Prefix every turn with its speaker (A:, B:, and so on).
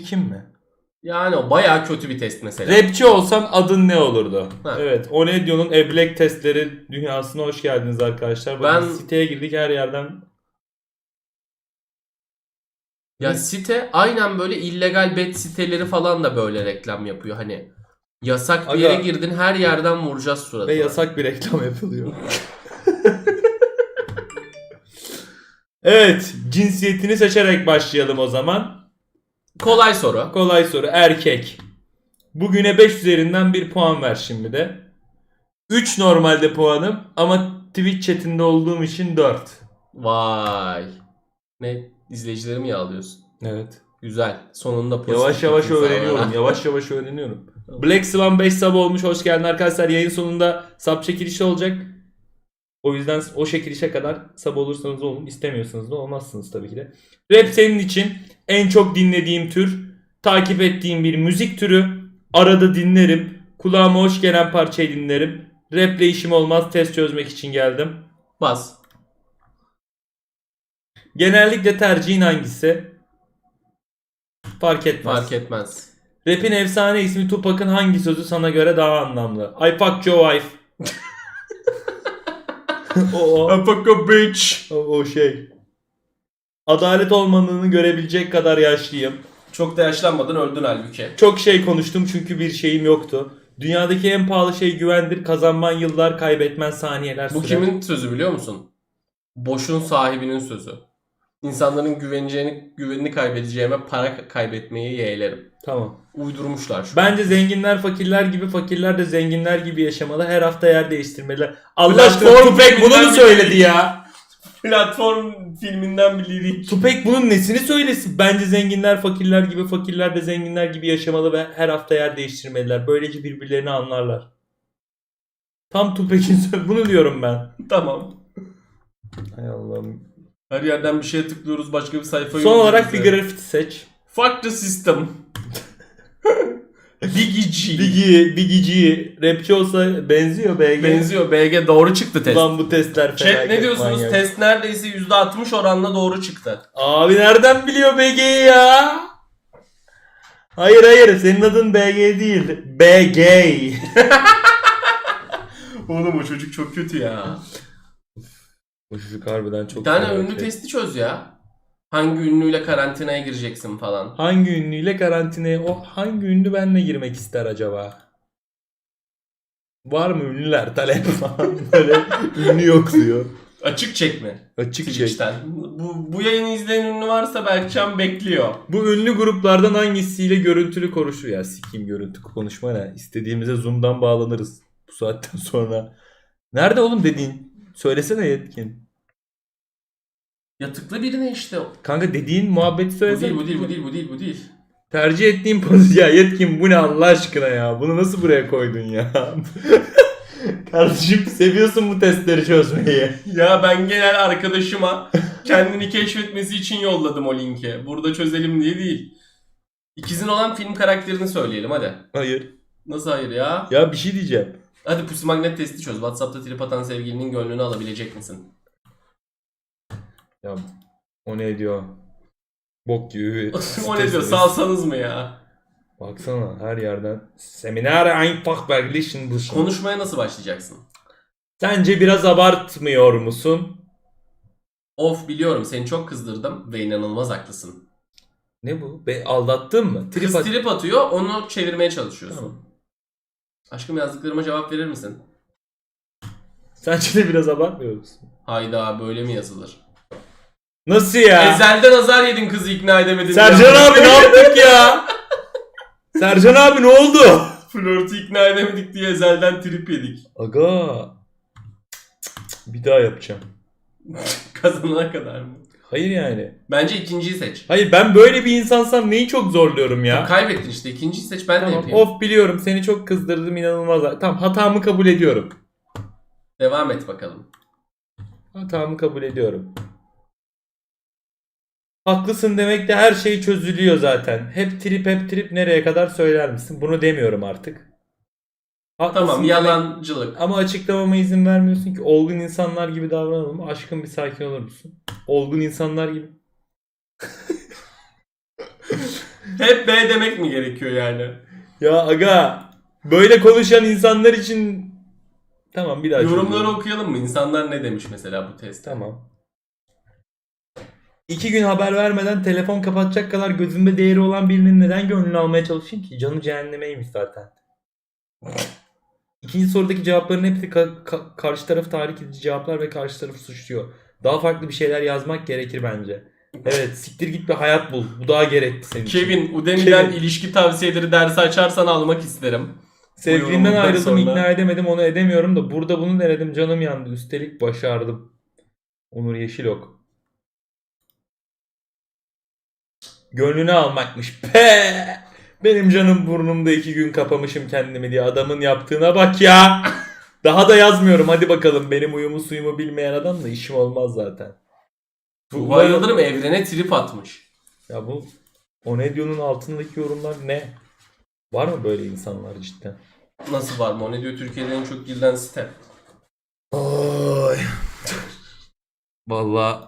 A: Kim mi?
B: Yani o bayağı kötü bir test mesela.
A: Rapçi olsan adın ne olurdu?
B: Ha.
A: Evet. Onedio'nun Eblek testleri dünyasına hoş geldiniz arkadaşlar. Bakın
B: Ben-
A: siteye girdik her yerden.
B: Ya site aynen böyle illegal bet siteleri falan da böyle reklam yapıyor. Hani yasak bir
A: Aga.
B: yere girdin her yerden vuracağız suratına.
A: Ve yasak bir reklam yapılıyor. evet. Cinsiyetini seçerek başlayalım o zaman.
B: Kolay soru.
A: Kolay soru. Erkek. Bugüne 5 üzerinden bir puan ver şimdi de. 3 normalde puanım ama Twitch chatinde olduğum için 4.
B: Vay. Ne izleyicilerimi yağlıyorsun.
A: Evet.
B: Güzel. Sonunda pozitif
A: Yavaş yavaş
B: bir insan
A: öğreniyorum. Yavaş yavaş öğreniyorum. Black Swan 5 sub olmuş. Hoş geldin arkadaşlar. Yayın sonunda sub çekilişi olacak. O yüzden o çekilişe kadar sub olursanız olun. istemiyorsanız da olmazsınız tabii ki de. Rap senin için en çok dinlediğim tür. Takip ettiğim bir müzik türü. Arada dinlerim. Kulağıma hoş gelen parçayı dinlerim. Raple işim olmaz. Test çözmek için geldim.
B: Bas.
A: Genellikle tercihin hangisi? Fark etmez.
B: Fark etmez.
A: Rap'in efsane ismi Tupac'ın hangi sözü sana göre daha anlamlı? I fuck your wife. o, o,
B: Fuck a bitch.
A: o, o şey. Adalet olmadığını görebilecek kadar yaşlıyım.
B: Çok da yaşlanmadın öldün halbuki.
A: Çok şey konuştum çünkü bir şeyim yoktu. Dünyadaki en pahalı şey güvendir. Kazanman yıllar, kaybetmen saniyeler
B: Bu
A: sürer.
B: kimin sözü biliyor musun? Boşun sahibinin sözü. İnsanların güveneceğini, güvenini kaybedeceğime para kaybetmeyi yeğlerim.
A: Tamam.
B: Uydurmuşlar şu an.
A: Bence zenginler fakirler gibi, fakirler de zenginler gibi yaşamalı. Her hafta yer değiştirmeliler. Allah aşkına Tupac bunu mu
B: bir
A: söyledi ya?
B: Platform filminden bir lirik.
A: Tupac bunun nesini söylesin? Bence zenginler fakirler gibi, fakirler de zenginler gibi yaşamalı ve her hafta yer değiştirmeliler. Böylece birbirlerini anlarlar. Tam Tupac'in sö- bunu diyorum ben.
B: Tamam.
A: Hay Allah'ım.
B: Her yerden bir şeye tıklıyoruz başka bir sayfayı
A: Son olarak bir grafiti seç.
B: Fuck the system. Biggie G.
A: Biggie, Biggie G rapçi olsa benziyor BG.
B: Benziyor. BG doğru çıktı test.
A: Ulan bu testler
B: Chat
A: felaket
B: ne diyorsunuz?
A: manyak.
B: Test neredeyse %60 oranla doğru çıktı.
A: Abi nereden biliyor BG'yi ya? Hayır hayır senin adın BG değil. BG.
B: Oğlum o çocuk çok kötü ya.
A: Bu çocuk harbiden çok
B: bir tane
A: felaket.
B: ünlü testi çöz ya. Hangi ünlüyle karantinaya gireceksin falan.
A: Hangi ünlüyle karantinaya o hangi ünlü benle girmek ister acaba? Var mı ünlüler talep falan böyle ünlü yok diyor.
B: Açık çekme.
A: Açık şey.
B: Twitch'ten. Bu, bu yayını izleyen ünlü varsa Berkcan bekliyor.
A: Bu ünlü gruplardan hangisiyle görüntülü konuşur ya sikeyim görüntü konuşma ne? İstediğimize Zoom'dan bağlanırız bu saatten sonra. Nerede oğlum dediğin? Söylesene Yetkin.
B: Ya tıkla birine işte.
A: Kanka dediğin muhabbeti
B: Bu
A: söylesene.
B: değil, bu değil, bu değil, bu değil, bu değil.
A: Tercih ettiğim pozisyon. Ya Yetkin bu ne Allah aşkına ya? Bunu nasıl buraya koydun ya? Kardeşim seviyorsun bu testleri çözmeyi.
B: Ya ben genel arkadaşıma kendini keşfetmesi için yolladım o linki. Burada çözelim diye değil. İkizin olan film karakterini söyleyelim hadi.
A: Hayır.
B: Nasıl hayır ya?
A: Ya bir şey diyeceğim.
B: Hadi pusi magnet testi çöz. Whatsapp'ta trip atan sevgilinin gönlünü alabilecek misin?
A: Ya o ne diyor? Bok gibi
B: o ne diyor? Salsanız mı ya?
A: Baksana her yerden. Seminer Einfachberglichen bu.
B: Konuşmaya nasıl başlayacaksın?
A: Sence biraz abartmıyor musun?
B: Of biliyorum seni çok kızdırdım ve inanılmaz haklısın.
A: Ne bu? Be aldattın mı? Trip
B: Kız
A: at-
B: trip atıyor onu çevirmeye çalışıyorsun.
A: Tamam.
B: Aşkım yazdıklarıma cevap verir misin?
A: Sence de biraz abartmıyor musun?
B: Hayda böyle mi yazılır?
A: Nasıl ya?
B: Ezelden azar yedin kızı ikna edemedin.
A: Sercan abi ne yaptık ya? Sercan abi ne oldu?
B: Flörtü ikna edemedik diye ezelden trip yedik.
A: Aga. Bir daha yapacağım.
B: Kazanana kadar mı?
A: Hayır yani.
B: Bence ikinciyi seç.
A: Hayır ben böyle bir insansam neyi çok zorluyorum ya?
B: Kaybettin işte ikinciyi seç ben de
A: Tamam
B: yapayım.
A: of biliyorum seni çok kızdırdım inanılmaz. Tamam hatamı kabul ediyorum.
B: Devam et bakalım.
A: Hatamı kabul ediyorum. Haklısın demek de her şey çözülüyor zaten. Hep trip hep trip nereye kadar söyler misin? Bunu demiyorum artık. Haklısın
B: Tamam
A: demek-
B: yalancılık.
A: Ama açıklamama izin vermiyorsun ki olgun insanlar gibi davranalım. Aşkım bir sakin olur musun? Olgun insanlar gibi.
B: Hep B demek mi gerekiyor yani?
A: Ya aga böyle konuşan insanlar için tamam bir daha
B: Yorumları
A: çözüyorum.
B: okuyalım mı? İnsanlar ne demiş mesela bu test?
A: Tamam. İki gün haber vermeden telefon kapatacak kadar gözümde değeri olan birinin neden gönlünü almaya çalışayım ki? Canı cehennemeymiş zaten. İkinci sorudaki cevapların hepsi ka- ka- karşı tarafı tahrik edici cevaplar ve karşı tarafı suçluyor. Daha farklı bir şeyler yazmak gerekir bence. Evet siktir git bir hayat bul. Bu daha gerekli senin için.
B: Kevin, Udemy'den
A: Kevin.
B: ilişki tavsiyeleri dersi açarsan almak isterim.
A: Sevgilimden ayrıldım
B: sonra-
A: ikna edemedim onu edemiyorum da burada bunu denedim canım yandı. Üstelik başardım. Onur Yeşilok. Gönlünü almakmış. Pe! Benim canım burnumda iki gün kapamışım kendimi diye adamın yaptığına bak ya. Daha da yazmıyorum hadi bakalım benim uyumu suyumu bilmeyen adamla işim olmaz zaten.
B: Tuğba Yıldırım evrene trip atmış.
A: Ya bu o ne diyor'nun altındaki yorumlar ne? Var mı böyle insanlar cidden?
B: Nasıl var mı? O ne diyor Türkiye'de en çok girilen site.
A: Ay. Vallahi